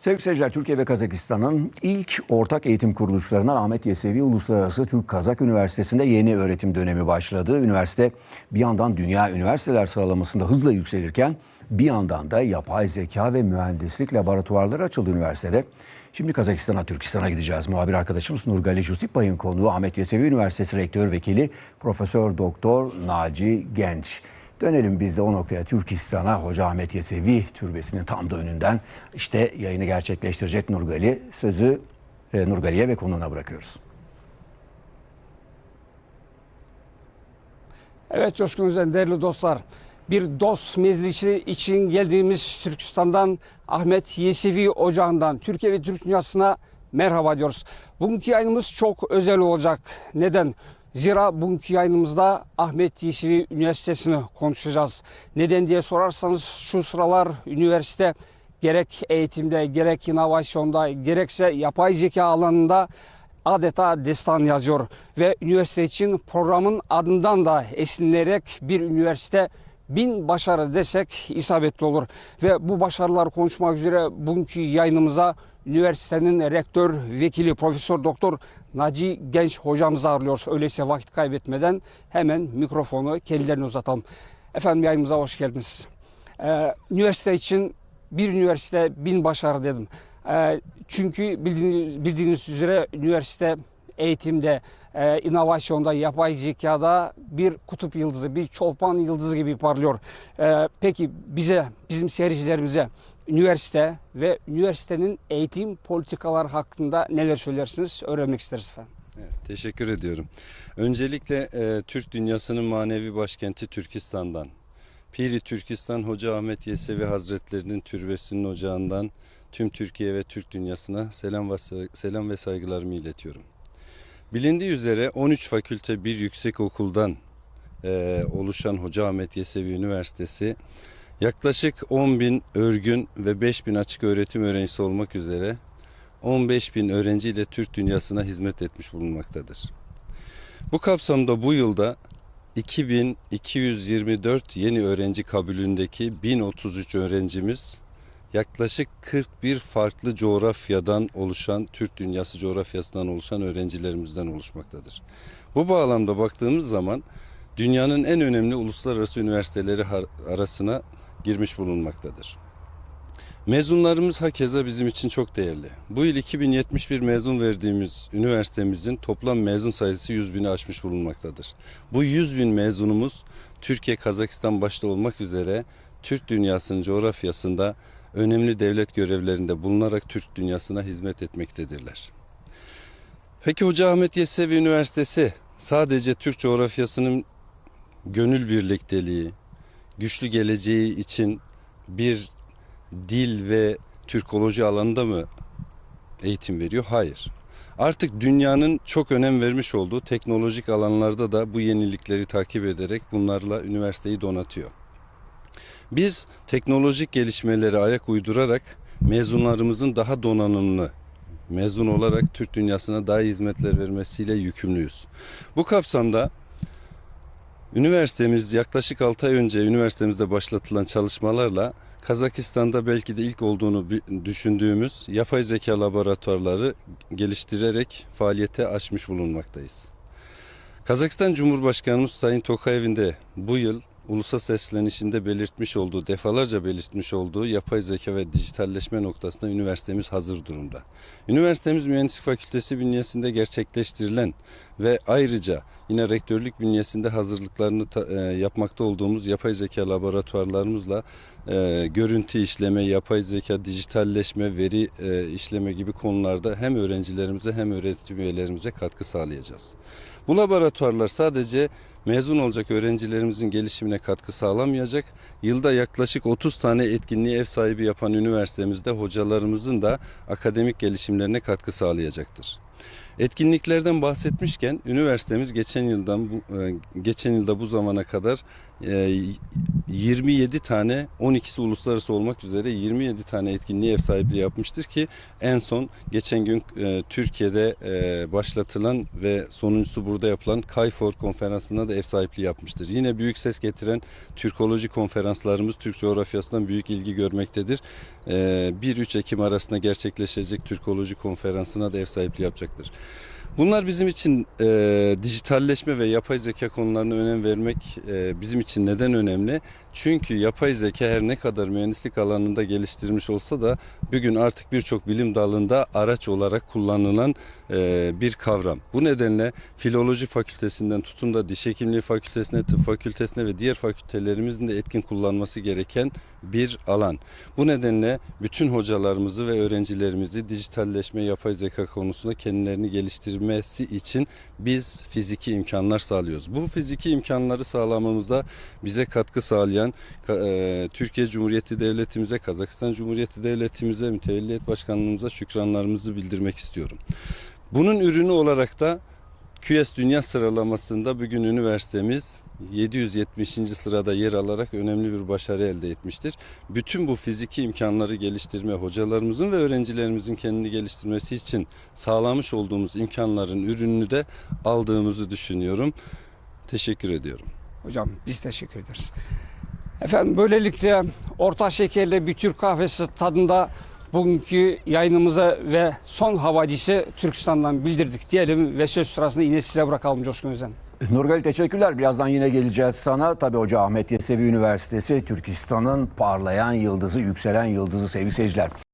Sevgili seyirciler, Türkiye ve Kazakistan'ın ilk ortak eğitim kuruluşlarından Ahmet Yesevi Uluslararası Türk Kazak Üniversitesi'nde yeni öğretim dönemi başladı. Üniversite bir yandan dünya üniversiteler sıralamasında hızla yükselirken bir yandan da yapay zeka ve mühendislik laboratuvarları açıldı üniversitede. Şimdi Kazakistan'a, Türkistan'a gideceğiz. Muhabir arkadaşımız Nurgali Jusipay'ın konuğu Ahmet Yesevi Üniversitesi Rektör Vekili Profesör Doktor Naci Genç. Dönelim biz de o noktaya Türkistan'a Hoca Ahmet Yesevi Türbesi'nin tam da önünden işte yayını gerçekleştirecek Nurgali. Sözü e, Nurgali'ye ve konuğuna bırakıyoruz. Evet Coşkun Özen değerli dostlar. Bir dost meclisi için geldiğimiz Türkistan'dan Ahmet Yesevi Ocağı'ndan Türkiye ve Türk dünyasına merhaba diyoruz. Bugünkü yayınımız çok özel olacak. Neden? Zira bugünkü yayınımızda Ahmet Yesevi Üniversitesi'ni konuşacağız. Neden diye sorarsanız şu sıralar üniversite gerek eğitimde, gerek inovasyonda, gerekse yapay zeka alanında adeta destan yazıyor. Ve üniversite için programın adından da esinlenerek bir üniversite bin başarı desek isabetli olur. Ve bu başarılar konuşmak üzere bugünkü yayınımıza üniversitenin rektör vekili Profesör Doktor Naci Genç hocamızı ağırlıyoruz. Öyleyse vakit kaybetmeden hemen mikrofonu kendilerine uzatalım. Efendim yayınımıza hoş geldiniz. Ee, üniversite için bir üniversite bin başarı dedim. Ee, çünkü bildiğiniz, bildiğiniz üzere üniversite eğitimde, e, inovasyonda, yapay zekada bir kutup yıldızı, bir çolpan yıldızı gibi parlıyor. Ee, peki bize, bizim seyircilerimize üniversite ve üniversitenin eğitim politikalar hakkında neler söylersiniz öğrenmek isteriz efendim. Evet, teşekkür ediyorum. Öncelikle e, Türk dünyasının manevi başkenti Türkistan'dan, Piri Türkistan Hoca Ahmet Yesevi Hazretlerinin türbesinin ocağından tüm Türkiye ve Türk dünyasına selam ve, selam ve saygılarımı iletiyorum. Bilindiği üzere 13 fakülte bir yüksek okuldan e, oluşan Hoca Ahmet Yesevi Üniversitesi yaklaşık 10 bin örgün ve 5 bin açık öğretim öğrencisi olmak üzere 15 bin öğrenciyle Türk dünyasına hizmet etmiş bulunmaktadır. Bu kapsamda bu yılda 2224 yeni öğrenci kabulündeki 1033 öğrencimiz yaklaşık 41 farklı coğrafyadan oluşan, Türk dünyası coğrafyasından oluşan öğrencilerimizden oluşmaktadır. Bu bağlamda baktığımız zaman dünyanın en önemli uluslararası üniversiteleri arasına girmiş bulunmaktadır. Mezunlarımız hakeza bizim için çok değerli. Bu yıl 2071 mezun verdiğimiz üniversitemizin toplam mezun sayısı 100 bini aşmış bulunmaktadır. Bu 100 bin mezunumuz Türkiye, Kazakistan başta olmak üzere Türk dünyasının coğrafyasında önemli devlet görevlerinde bulunarak Türk dünyasına hizmet etmektedirler. Peki Hoca Ahmet Yesevi Üniversitesi sadece Türk coğrafyasının gönül birlikteliği, güçlü geleceği için bir dil ve Türkoloji alanında mı eğitim veriyor? Hayır. Artık dünyanın çok önem vermiş olduğu teknolojik alanlarda da bu yenilikleri takip ederek bunlarla üniversiteyi donatıyor. Biz teknolojik gelişmelere ayak uydurarak mezunlarımızın daha donanımlı mezun olarak Türk dünyasına daha iyi hizmetler vermesiyle yükümlüyüz. Bu kapsamda üniversitemiz yaklaşık 6 ay önce üniversitemizde başlatılan çalışmalarla Kazakistan'da belki de ilk olduğunu düşündüğümüz yapay zeka laboratuvarları geliştirerek faaliyete açmış bulunmaktayız. Kazakistan Cumhurbaşkanımız Sayın Tokayev'in de bu yıl ulusal seslenişinde belirtmiş olduğu, defalarca belirtmiş olduğu yapay zeka ve dijitalleşme noktasında üniversitemiz hazır durumda. Üniversitemiz Mühendislik Fakültesi bünyesinde gerçekleştirilen ve ayrıca yine rektörlük bünyesinde hazırlıklarını ta- e, yapmakta olduğumuz yapay zeka laboratuvarlarımızla e, görüntü işleme, yapay zeka, dijitalleşme, veri e, işleme gibi konularda hem öğrencilerimize hem öğretim üyelerimize katkı sağlayacağız. Bu laboratuvarlar sadece mezun olacak öğrencilerimizin gelişimine katkı sağlamayacak. Yılda yaklaşık 30 tane etkinliği ev sahibi yapan üniversitemizde hocalarımızın da akademik gelişimlerine katkı sağlayacaktır. Etkinliklerden bahsetmişken üniversitemiz geçen yıldan bu e, geçen yılda bu zamana kadar 27 tane 12'si uluslararası olmak üzere 27 tane etkinliğe ev sahipliği yapmıştır ki en son geçen gün e, Türkiye'de e, başlatılan ve sonuncusu burada yapılan Kayfor konferansında da ev sahipliği yapmıştır. Yine büyük ses getiren Türkoloji konferanslarımız Türk coğrafyasından büyük ilgi görmektedir. E, 1-3 Ekim arasında gerçekleşecek Türkoloji konferansına da ev sahipliği yapacaktır. Bunlar bizim için e, dijitalleşme ve yapay zeka konularına önem vermek e, bizim için neden önemli? Çünkü yapay zeka her ne kadar mühendislik alanında geliştirilmiş olsa da bugün artık birçok bilim dalında araç olarak kullanılan e, bir kavram. Bu nedenle filoloji fakültesinden tutun da diş hekimliği fakültesine, tıp fakültesine ve diğer fakültelerimizin de etkin kullanması gereken bir alan. Bu nedenle bütün hocalarımızı ve öğrencilerimizi dijitalleşme, yapay zeka konusunda kendilerini geliştirmesi için biz fiziki imkanlar sağlıyoruz. Bu fiziki imkanları sağlamamızda bize katkı sağlayan ka- e, Türkiye Cumhuriyeti Devletimize, Kazakistan Cumhuriyeti Devletimize, Mütevelliyet Başkanlığımıza şükranlarımızı bildirmek istiyorum. Bunun ürünü olarak da QS Dünya sıralamasında bugün üniversitemiz 770. sırada yer alarak önemli bir başarı elde etmiştir. Bütün bu fiziki imkanları geliştirme, hocalarımızın ve öğrencilerimizin kendini geliştirmesi için sağlamış olduğumuz imkanların ürününü de aldığımızı düşünüyorum. Teşekkür ediyorum. Hocam biz teşekkür ederiz. Efendim böylelikle orta şekerli bir Türk kahvesi tadında bugünkü yayınımıza ve son havadisi Türkistan'dan bildirdik diyelim ve söz sırasında yine size bırakalım Coşkun Özen. Nurgal teşekkürler. Birazdan yine geleceğiz sana. Tabii Hoca Ahmet Yesevi Üniversitesi Türkistan'ın parlayan yıldızı, yükselen yıldızı sevgili seyirciler.